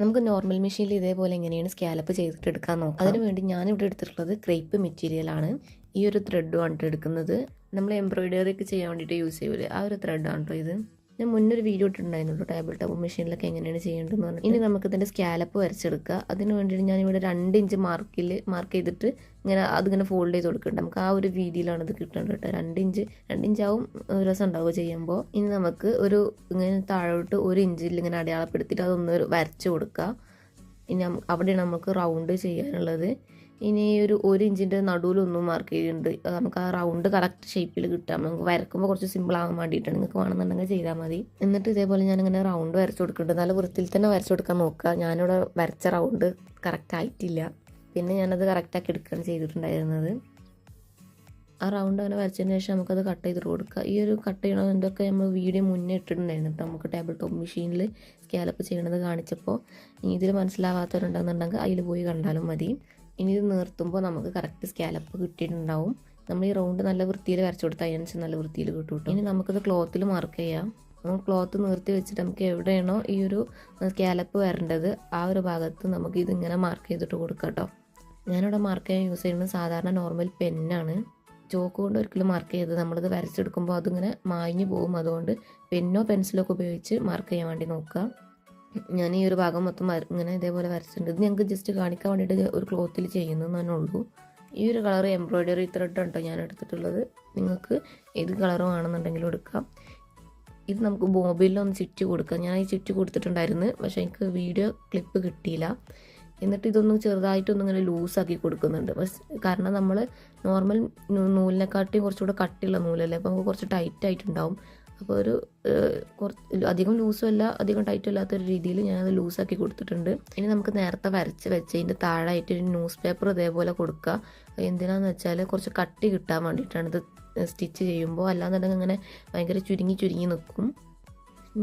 നമുക്ക് നോർമൽ മെഷീനിൽ ഇതേപോലെ എങ്ങനെയാണ് സ്കാലപ്പ് ചെയ്തിട്ട് എടുക്കാൻ നോക്കാം അതിനുവേണ്ടി ഞാനിവിടെ എടുത്തിട്ടുള്ളത് ക്രേപ്പ് മെറ്റീരിയലാണ് ഈ ഒരു ത്രെഡും ആണ് എടുക്കുന്നത്. നമ്മൾ എംബ്രോയിഡറി ഒക്കെ ചെയ്യാൻ വേണ്ടിയിട്ട് യൂസ് ചെയ്യൂലേ? ആ ഒരു ത്രെഡാണ് കേട്ടോ ഇത്. ഞാൻ മുന്നൊരു വീഡിയോ ഇട്ടിട്ടുണ്ടായിരുന്നു ടേബിൾ ടോപ്പ് മെഷീനിലൊക്കെ എങ്ങനെയാണ് ചെയ്യേണ്ടതെന്ന് പറഞ്ഞു ഇനി നമുക്ക് ഇതിന്റെ സ്കാലപ്പ് വരച്ചെടുക്കുക. അതിന് വേണ്ടിയിട്ട് ഞാനിവിടെ രണ്ട് ഇഞ്ച് മാർക്കിൽ മാർക്ക് ചെയ്തിട്ട് ഇങ്ങനെ അതിങ്ങനെ ഫോൾഡ് ചെയ്ത് കൊടുക്കുന്നുണ്ട്. നമുക്ക് ആ ഒരു രീതിയിലാണ് ഇത് കിട്ടേണ്ടത് കേട്ടോ. രണ്ട് ഇഞ്ച് രണ്ട് ഇഞ്ചാവും ഒരു രസം ഉണ്ടാവുക ചെയ്യുമ്പോൾ. ഇനി നമുക്ക് ഒരു ഇങ്ങനെ താഴോട്ട് ഒരു ഇഞ്ചിൽ ഇങ്ങനെ അടയാളപ്പെടുത്തിയിട്ട് അതൊന്ന് വരച്ച് കൊടുക്കുക. ഇനി അവിടെ അവിടെയാണ് നമുക്ക് റൗണ്ട് ചെയ്യാനുള്ളത്. ഇനി ഒരു ഒരു ഇഞ്ചിന്റെ നടുവിലൊന്നും മാർക്ക് ചെയ്യുന്നുണ്ട് നമുക്ക് ആ റൗണ്ട് കറക്റ്റ് ഷേപ്പിൽ കിട്ടാം. നമുക്ക് വരക്കുമ്പോൾ കുറച്ച് സിമ്പിൾ ആകാൻ വേണ്ടിയിട്ടാണ് നിങ്ങൾക്ക് വേണമെന്നുണ്ടെങ്കിൽ ചെയ്താൽ മതി. എന്നിട്ട് ഇതേപോലെ ഞാനിങ്ങനെ റൗണ്ട് വരച്ച് കൊടുക്കുന്നുണ്ട് നല്ല വൃത്തിയിൽ തന്നെ വരച്ച് കൊടുക്കാൻ നോക്കുക. ഞാനിവിടെ വരച്ച റൗണ്ട് കറക്റ്റ് ആയിട്ടില്ല. പിന്നെ ഞാനത് കറക്റ്റാക്കി എടുക്കുകയാണ് ചെയ്തിട്ടുണ്ടായിരുന്നത്. ആ റൗണ്ട് അങ്ങനെ വരച്ചതിന് ശേഷം നമുക്കത് കട്ട് ചെയ്തിട്ട് കൊടുക്കുക. ഈ ഒരു കട്ട് എന്തൊക്കെ നമ്മൾ വീഡിയോ മുന്നേ ഇട്ടിട്ടുണ്ടായിരുന്നു കേട്ടോ. നമുക്ക് ടേബിൾ ടോപ്പ് മെഷീനിൽ സ്കാലപ്പ് ചെയ്യണത് കാണിച്ചപ്പോൾ. ഇതിൽ മനസ്സിലാവാത്തവരുണ്ടെന്നുണ്ടെങ്കിൽ അതിൽ പോയി കണ്ടാലും മതി. ഇനി ഇത് നിർത്തുമ്പോൾ നമുക്ക് കറക്റ്റ് സ്കാലപ്പ് കിട്ടിയിട്ടുണ്ടാവും. നമ്മൾ ഈ റൗണ്ട് നല്ല വൃത്തിയിൽ വരച്ചു കൊടുത്താൽ അതിനനുസരിച്ച് നല്ല വൃത്തിയിൽ കിട്ടും. ഇനി നമുക്കത് ക്ലോത്തിൽ മാർക്ക് ചെയ്യാം. നമ്മൾ ക്ലോത്ത് നിർത്തി വെച്ചിട്ട് നമുക്ക് എവിടെയാണോ ഈ ഒരു സ്കാലപ്പ് വരേണ്ടത് ആ ഒരു ഭാഗത്ത് നമുക്ക് ഇതിങ്ങനെ മാർക്ക് ചെയ്തിട്ട് കൊടുക്കാം കേട്ടോ ഞാനിവിടെ മാർക്ക് ചെയ്യാൻ യൂസ് ചെയ്യുന്നത് സാധാരണ നോർമൽ പെന്നാണ് ചോക്ക് കൊണ്ട് ഒരിക്കലും മാർക്ക് ചെയ്ത് നമ്മളിത് വരച്ചെടുക്കുമ്പോൾ അതിങ്ങനെ മാഞ്ഞു പോകും. അതുകൊണ്ട് പെന്നോ പെൻസിലോ ഒക്കെ ഉപയോഗിച്ച് മാർക്ക് ചെയ്യാൻ വേണ്ടി നോക്കുക. ഞാൻ ഈ ഒരു ഭാഗം മൊത്തം ഇങ്ങനെ ഇതേപോലെ വരച്ചിട്ടുണ്ട്. ഇത് ഞങ്ങൾക്ക് ജസ്റ്റ് കാണിക്കാൻ വേണ്ടിയിട്ട് ഒരു ക്ലോത്തിൽ ചെയ്യുന്നു തന്നെ ഉള്ളൂ. ഈ ഒരു കളർ എംബ്രോയ്ഡറി ത്രെഡ് ഉണ്ടോ ഞാൻ എടുത്തിട്ടുള്ളത്. നിങ്ങൾക്ക് ഏത് കളറും ആണെന്നുണ്ടെങ്കിലും എടുക്കാം. ഇത് നമുക്ക് ബോബിലൊന്ന് ചുറ്റി കൊടുക്കാം. ഞാൻ ഈ ചുറ്റി കൊടുത്തിട്ടുണ്ടായിരുന്നു. പക്ഷേ എനിക്ക് വീഡിയോ ക്ലിപ്പ് കിട്ടിയില്ല. എന്നിട്ട് ഇതൊന്ന് ചെറുതായിട്ടൊന്നും ഇങ്ങനെ ലൂസാക്കി കൊടുക്കുന്നുണ്ട്. കാരണം നമ്മൾ നോർമൽ നൂലിനെക്കാട്ടിയും കുറച്ചുകൂടെ കട്ടിയുള്ള നൂലല്ലേ? അപ്പോൾ നമുക്ക് കുറച്ച് ടൈറ്റ് ആയിട്ടുണ്ടാവും. അപ്പോൾ ഒരു കുറച്ച് അധികം ലൂസും അല്ല അധികം ടൈറ്റും അല്ലാത്ത ഒരു രീതിയിൽ ഞാനത് ലൂസാക്കി കൊടുത്തിട്ടുണ്ട്. ഇനി നമുക്ക് നേരത്തെ വരച്ച് വെച്ചതിന്റെ താഴായിട്ട് ഒരു ന്യൂസ് പേപ്പർ ഇതേപോലെ കൊടുക്കുക. എന്തിനാന്ന് വെച്ചാൽ കുറച്ച് കട്ടി കിട്ടാൻ വേണ്ടിയിട്ടാണ് ഇത് സ്റ്റിച്ച് ചെയ്യുമ്പോൾ. അല്ലാന്നുണ്ടെങ്കിൽ അങ്ങനെ ഭയങ്കര ചുരുങ്ങി ചുരുങ്ങി നിൽക്കും.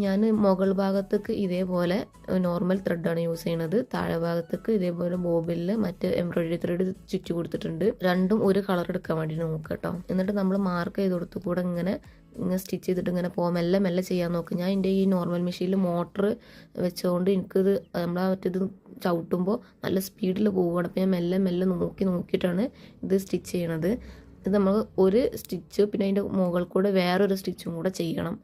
ഞാൻ മുകൾ ഭാഗത്തേക്ക് ഇതേപോലെ നോർമൽ ത്രെഡാണ് യൂസ് ചെയ്യണത്. താഴെ ഭാഗത്തേക്ക് ഇതേപോലെ ബോബിലിൽ മറ്റ് എംബ്രോയിഡറി ത്രെഡ് ചുറ്റി കൊടുത്തിട്ടുണ്ട്. രണ്ടും ഒരു കളർ എടുക്കാൻ വേണ്ടി നോക്കുക കേട്ടോ. എന്നിട്ട് നമ്മൾ മാർക്ക് ചെയ്ത് കൊടുത്തു കൂടെ ഇങ്ങനെ ഇങ്ങനെ സ്റ്റിച്ച് ചെയ്തിട്ട് ഇങ്ങനെ പോകാം മെല്ലെ മെല്ലെ ചെയ്യാൻ നോക്കും. ഞാൻ എന്റെ ഈ നോർമൽ മെഷീനിൽ മോട്ടർ വെച്ചുകൊണ്ട് എനിക്കിത് നമ്മളാ മറ്റേത് ചവിട്ടുമ്പോൾ നല്ല സ്പീഡിൽ പോവുകയാണ് അപ്പോൾ ഞാൻ മെല്ലെ മെല്ലെ നോക്കി നോക്കിയിട്ടാണ് ഇത് സ്റ്റിച്ച് ചെയ്യണത്. ഇത് നമ്മൾ ഒരു സ്റ്റിച്ച് പിന്നെ അതിന്റെ മുകളിൽ കൂടെ വേറൊരു സ്റ്റിച്ചും കൂടെ ചെയ്യണം.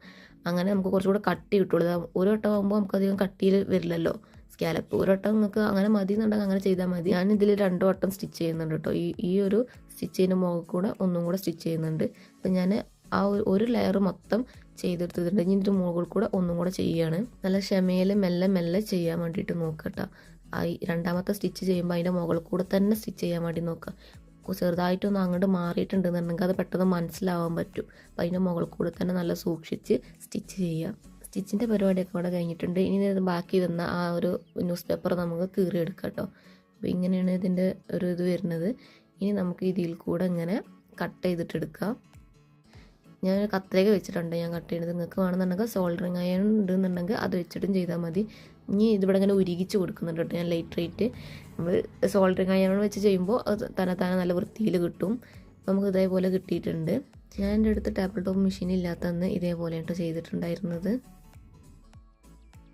അങ്ങനെ നമുക്ക് കുറച്ചുകൂടെ കട്ടി കിട്ടുള്ളൂ. ഒരു വട്ടം ആകുമ്പോൾ നമുക്ക് അധികം കട്ടിയിൽ വരില്ലല്ലോ സ്കാലപ്പ്. ഒരു വട്ടം നിങ്ങൾക്ക് അങ്ങനെ മതി എന്നുണ്ടെങ്കിൽ അങ്ങനെ ചെയ്താൽ മതി. ഞാൻ ഇതിൽ രണ്ട് വട്ടം സ്റ്റിച്ച് ചെയ്യുന്നുണ്ട് കേട്ടോ. ഈ ഈ ഒരു സ്റ്റിച്ചിന്റെ മുകളിൽ കൂടെ ഒന്നും കൂടെ സ്റ്റിച്ച് ചെയ്യുന്നുണ്ട്. അപ്പം ഞാൻ ആ ഒരു- ലെയർ മൊത്തം ചെയ്തെടുത്തിട്ടുണ്ട്. ഇനി ഇതിന്റെ മുകളിൽ കൂടെ ഒന്നും കൂടെ ചെയ്യുകയാണ്. നല്ല ക്ഷമയിൽ മെല്ലെ മെല്ലെ ചെയ്യാൻ വേണ്ടിയിട്ട് ആ ഈ രണ്ടാമത്തെ സ്റ്റിച്ച് ചെയ്യുമ്പോൾ അതിന്റെ മുകളിൽ കൂടെ തന്നെ സ്റ്റിച്ച് ചെയ്യാൻ വേണ്ടി നോക്കുക ചെറുതായിട്ടൊന്ന് അങ്ങോട്ട് മാറിയിട്ടുണ്ടെന്നുണ്ടെങ്കിൽ അത് പെട്ടെന്ന് മനസ്സിലാവാൻ പറ്റും. അപ്പം അതിന്റെ മുകളിൽ കൂടെ തന്നെ നല്ല സൂക്ഷിച്ച് സ്റ്റിച്ച് ചെയ്യുക സ്റ്റിച്ചിന്റെ പരിപാടിയൊക്കെ ഇവിടെ കഴിഞ്ഞിട്ടുണ്ട്. ഇനി ബാക്കി വന്ന ആ ഒരു ന്യൂസ് പേപ്പർ നമുക്ക് കീറിയെടുക്കാം കേട്ടോ. അപ്പോൾ ഇങ്ങനെയാണ് ഇതിന്റെ ഒരു ഇത് വരുന്നത്. ഇനി നമുക്ക് ഇതിൽ കൂടെ ഇങ്ങനെ കട്ട് ചെയ്തിട്ടെടുക്കാം. ഞാൻ കത്രിക വെച്ചിട്ടുണ്ട് ഞാൻ കട്ട് ചെയ്യുന്നത്. നിങ്ങൾക്ക് വേണമെന്നുണ്ടെങ്കിൽ സോൾഡറിങ് അയൺ ഉണ്ടെന്നുണ്ടെങ്കിൽ അത് വെച്ചിട്ടും ചെയ്താൽ മതി. ഇനി ഇതിവിടെ ഇങ്ങനെ ഉരുകിച്ച് കൊടുക്കുന്നുണ്ട് കേട്ടോ. ഞാൻ ലൈറ്റ് റേറ്റ് നമ്മൾ സോൾഡറിങ് അയൺ വെച്ച് ചെയ്യുമ്പോൾ അത് തന്നെ തന്നെ നല്ല വൃത്തിയിൽ കിട്ടും. നമുക്ക് ഇതേപോലെ കിട്ടിയിട്ടുണ്ട്. ഞാൻ എന്റെ അടുത്ത് ടേബിൾ ടോപ്പ് മെഷീൻ ഇല്ലാത്തന്ന് ഇതേപോലെ കേട്ടോ ചെയ്തിട്ടുണ്ടായിരുന്നത്.